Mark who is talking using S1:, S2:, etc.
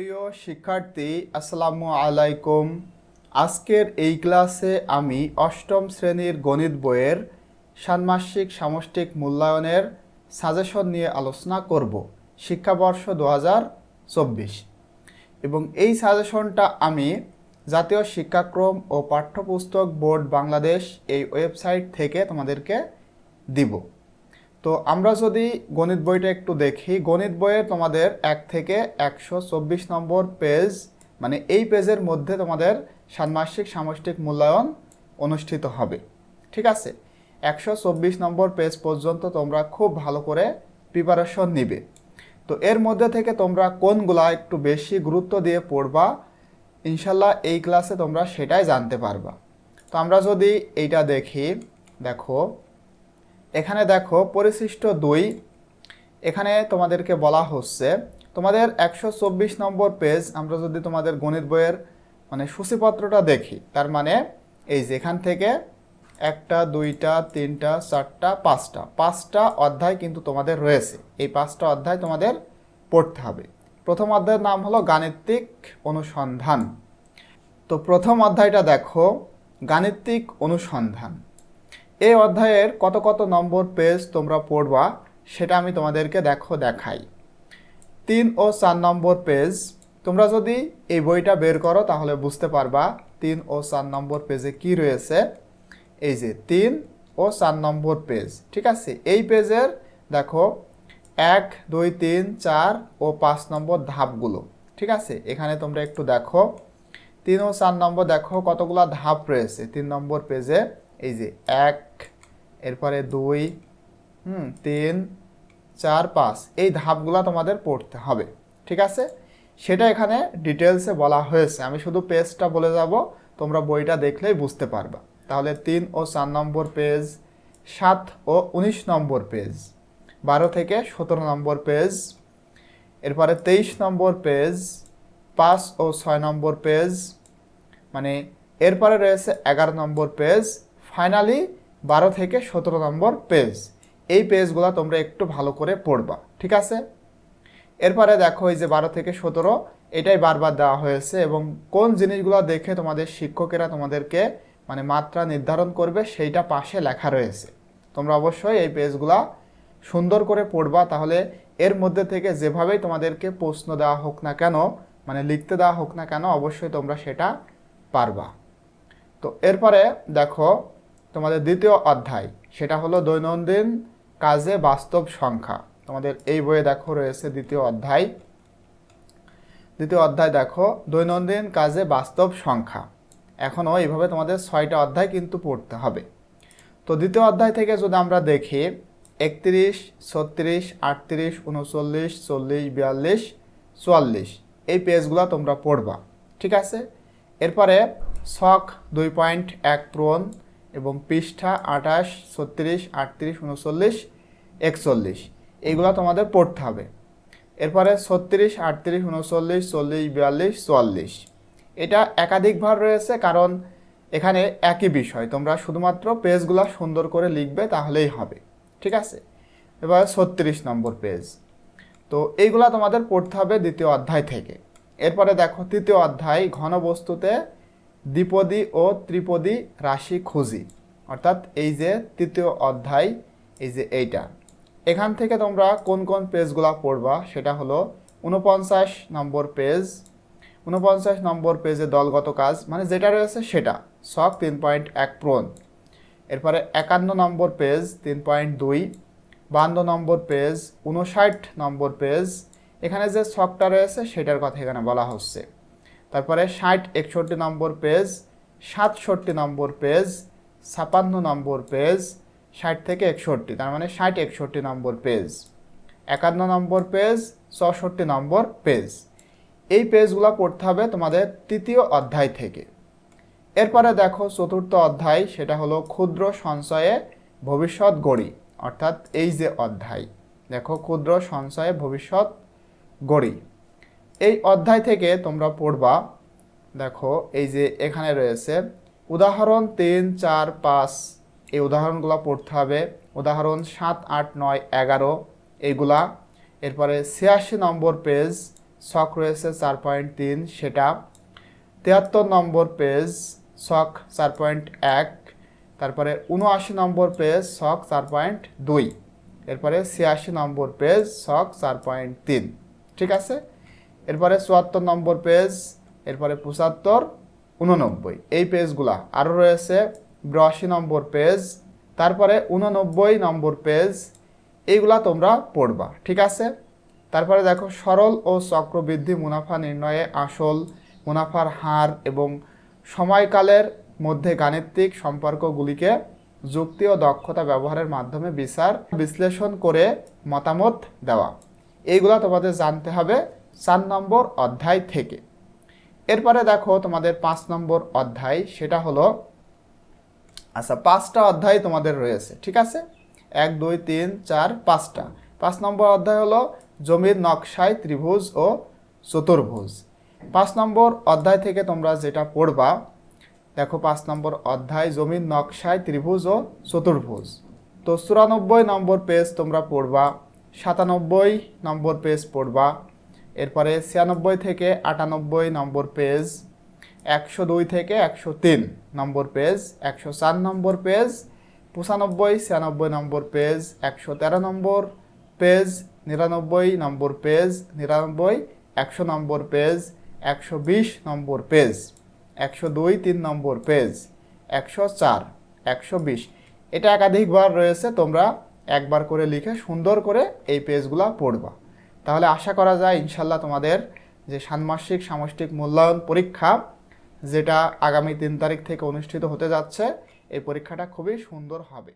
S1: প্রিয় শিক্ষার্থী, আসসালামু আলাইকুম। আজকের এই ক্লাসে আমি অষ্টম শ্রেণির গণিত বইয়ের ষান্মাসিক সামষ্টিক মূল্যায়নের সাজেশন নিয়ে আলোচনা করব, শিক্ষাবর্ষ দু হাজার চব্বিশ। এবং এই সাজেশনটা আমি জাতীয় শিক্ষাক্রম ও পাঠ্যপুস্তক বোর্ড বাংলাদেশ এই ওয়েবসাইট থেকে তোমাদেরকে দিব। তো আমরা যদি গণিত বইটা একটু দেখি, গণিত বইয়ের তোমাদের এক থেকে একশো চব্বিশ নম্বর পেজ মানে এই পেজের মধ্যে তোমাদের ষান্মাসিক সামষ্টিক মূল্যায়ন অনুষ্ঠিত হবে। ঠিক আছে? একশো চব্বিশ নম্বর পেজ পর্যন্ত তোমরা খুব ভালো করে প্রিপারেশন নিবে। তো এর মধ্যে থেকে তোমরা কোনগুলা একটু বেশি গুরুত্ব দিয়ে পড়বা, ইনশাল্লাহ এই ক্লাসে তোমরা সেটাই জানতে পারবা। তো আমরা যদি এইটা দেখি, দেখো। এখানে দেখো পরিশিষ্ট দুই। এখানে তোমাদেরকে বলা হচ্ছে, তোমাদের একশো চব্বিশ নম্বর পেজ আমরা যদি তোমাদের গণিত বইয়ের মানে সূচিপত্রটা দেখি, তার মানে এই যে এখান থেকে একটা, দুইটা, তিনটা, চারটা, পাঁচটা পাঁচটা অধ্যায় কিন্তু তোমাদের রয়েছে। এই পাঁচটা অধ্যায় তোমাদের পড়তে হবে। প্রথম অধ্যায়ের নাম হলো গাণিতিক অনুসন্ধান। তো প্রথম অধ্যায়টা দেখো, গাণিতিক অনুসন্ধান। এই অধ্যায়ের কত কত নম্বর পেজ তোমরা পড়বা, সেটা আমি তোমাদেরকে দেখো, দেখাই। তিন ও চার নম্বর পেজ তোমরা যদি এই বইটা বের করো, তাহলে বুঝতে পারবা তিন ও চার নম্বর পেজে কি রয়েছে। এই যে তিন ও চার নম্বর পেজ ঠিক আছে? এই পেজের দেখো, এক, দুই, তিন, চার ও পাঁচ নম্বর ধাপগুলো, ঠিক আছে? এখানে তোমরা একটু দেখো। তিন ও চার নম্বর দেখো, কতগুলা ধাপ রয়েছে। তিন নম্বর পেজে এই যে এক, এরপরে দুই, হুম, তিন, চার, পাঁচ, এই ধাপগুলো তোমাদের পড়তে হবে, ঠিক আছে? সেটা এখানে ডিটেলসে বলা হয়েছে। আমি শুধু পেজটা বলে যাব, তোমরা বইটা দেখলেই বুঝতে পারবা। তাহলে তিন ও চার নম্বর পেজ সাত ও উনিশ নম্বর পেজ বারো থেকে সতেরো নম্বর পেজ এরপরে তেইশ নম্বর পেজ পাঁচ ও ছয় নম্বর পেজ মানে এরপরে রয়েছে এগারো নম্বর পেজ ফাইনালি বারো থেকে সতেরো নম্বর পেজ এই পেজগুলো তোমরা একটু ভালো করে পড়বা, ঠিক আছে? এরপরে দেখো এই যে বারো থেকে সতেরো, এটাই বারবার দেওয়া হয়েছে এবং কোন জিনিসগুলো দেখে তোমাদের শিক্ষকেরা তোমাদেরকে মানে মাত্রা নির্ধারণ করবে সেইটা পাশে লেখা রয়েছে। তোমরা অবশ্যই এই পেজগুলা সুন্দর করে পড়বা, তাহলে এর মধ্যে থেকে যেভাবেই তোমাদেরকে প্রশ্ন দেওয়া হোক না কেন মানে লিখতে দেওয়া হোক না কেন, অবশ্যই তোমরা সেটা পারবা। তো এরপরে দেখো তোমাদের দ্বিতীয় অধ্যায়, সেটা হলো দৈনন্দিন কাজে বাস্তব সংখ্যা। তোমাদের এই বইয়ে দেখো রয়েছে দ্বিতীয় অধ্যায়। দ্বিতীয় অধ্যায় দেখো, দৈনন্দিন কাজে বাস্তব সংখ্যা। এখনও এইভাবে তোমাদের ছয়টা অধ্যায় কিন্তু পড়তে হবে। তো দ্বিতীয় অধ্যায় থেকে যদি আমরা দেখি, একত্রিশ, ছত্রিশ, আটত্রিশ, উনচল্লিশ, চল্লিশ, বিয়াল্লিশ, চুয়াল্লিশ, এই পেজগুলো তোমরা পড়বা, ঠিক আছে? এরপরে শখ দুই পয়েন্ট এক প্রণ এবং পৃষ্ঠা আঠাশ, ছত্রিশ, আটত্রিশ, উনচল্লিশ, একচল্লিশ। এইগুলো তোমাদের পড়তে হবে। এরপরে ছত্রিশ, আটত্রিশ, উনচল্লিশ, চল্লিশ, বিয়াল্লিশ, চুয়াল্লিশ। এটা একাধিকবার রয়েছে কারণ এখানে একই বিষয়। তোমরা শুধুমাত্র পেজগুলো সুন্দর করে লিখবে তাহলেই হবে। ঠিক আছে? এবার ছত্রিশ নম্বর পেজ। তো এইগুলা তোমাদের পড়তে হবে দ্বিতীয় অধ্যায় থেকে। এরপরে দেখো, তৃতীয় অধ্যায় ঘনবস্তুতে দ্বিপদী ও ত্রিপদী রাশি খুঁজি। অর্থাৎ এই যে তৃতীয় অধ্যায়, এই যে এইটা। এখান থেকে তোমরা কোন কোন পেজগুলা পড়বা, সেটা হলো উনপঞ্চাশ নম্বর পেজ। উনপঞ্চাশ নম্বর পেজে দলগত কাজ মানে যেটা রয়েছে সেটা। শখ তিন পয়েন্ট এক প্রণ। এরপরে একান্ন নম্বর পেজ, তিন পয়েন্ট দুই। বান্ন নম্বর পেজ উনষাট নম্বর পেজ। এখানে যে শখটা রয়েছে, সেটার কথা এখানে বলা হচ্ছে। তারপরে ষাট একষট্টি নম্বর পেজ, সাতষট্টি নম্বর পেজ, ছাপান্ন নম্বর পেজ, ষাট থেকে একষট্টি, তার মানে ষাট একষট্টি নম্বর পেজ। একান্ন নম্বর পেজ চৌষট্টি নম্বর পেজ। এই পেজগুলো পড়তে হবে তোমাদের তৃতীয় অধ্যায় থেকে। এরপরে দেখো চতুর্থ অধ্যায়, সেটা হলো ক্ষুদ্র সঞ্চয়ে ভবিষ্যৎ গড়ি, অর্থাৎ এই যে অধ্যায়। দেখো ক্ষুদ্র সঞ্চয়ে ভবিষ্যৎ গড়ি। এই অধ্যায় থেকে তোমরা পড়বা। দেখো, এই যে এখানে রয়েছে, উদাহরণ তিন, চার, পাঁচ, এই উদাহরণগুলো পড়তে হবে। উদাহরণ সাত, আট, নয়, এগারো এইগুলা এরপরে ছিয়াশি নম্বর পেজ শখ রয়েছে চার পয়েন্ট তিন, সেটা। তিয়াত্তর নম্বর পেজ শখ চার পয়েন্ট এক, তারপরে উনআশি নম্বর পেজ শখ চার পয়েন্ট দুই। এরপরে ছিয়াশি নম্বর পেজ শখ চার পয়েন্ট তিন। ঠিক আছে? এরপরে চুয়াত্তর নম্বর পেজ, এরপরে পঁচাত্তর উননব্বই এই পেজগুলা আরও রয়েছে, বিরাশি নম্বর পেজ, তারপরে উননব্বই নম্বর পেজ, এইগুলা তোমরা পড়বা, ঠিক আছে? তারপরে দেখো, সরল ও চক্রবৃদ্ধি মুনাফা নির্ণয়ে আসল মুনাফার হার এবং সময়কালের মধ্যে গাণিতিক সম্পর্কগুলিকে যুক্তি ও দক্ষতা ব্যবহারের মাধ্যমে বিচার, বিশ্লেষণ করে মতামত দেওয়া। এইগুলা তোমাদের জানতে হবে। চার নম্বর অধ্যায় থেকে। এরপরে দেখো তোমাদের পাঁচ নম্বর অধ্যায়, সেটা হলো আচ্ছা পাঁচটা অধ্যায় তোমাদের রয়েছে, ঠিক আছে? এক, দুই, তিন, চার, পাঁচটা। পাঁচ নম্বর অধ্যায় হলো জমির নকশায় ত্রিভুজ ও চতুর্ভুজ। পাঁচ নম্বর অধ্যায় থেকে তোমরা যেটা পড়বা, দেখো পাঁচ নম্বর অধ্যায়, জমির নকশায় ত্রিভুজ ও চতুর্ভুজ। তো চুরানব্বই নম্বর পেজ তোমরা পড়বা, সাতানব্বই নম্বর পেজ পড়বা এরপরে ছিয়ানব্বই থেকে আটানব্বই নম্বর পেজ, একশো দুই থেকে একশো তিন নম্বর পেজ, একশো চার নম্বর পেজ, পঁচানব্বই, ছিয়ানব্বই নম্বর পেজ, একশো তেরো নম্বর পেজ, নিরানব্বই নম্বর পেজ, নিরানব্বই, একশো নম্বর পেজ, একশো বিশ নম্বর পেজ, একশো দুই, তিন নম্বর পেজ, একশো চার, একশো বিশ। এটা একাধিকবার রয়েছে, তোমরা একবার করে লিখে সুন্দর করে এই পেজগুলো পড়বা। তাহলে আশা করা যায় ইনশাল্লাহ তোমাদের যে ষান্মাসিক সামষ্টিক মূল্যায়ন পরীক্ষা, যেটা আগামী তিন তারিখ থেকে অনুষ্ঠিত হতে যাচ্ছে, এই পরীক্ষাটা খুবই সুন্দর হবে।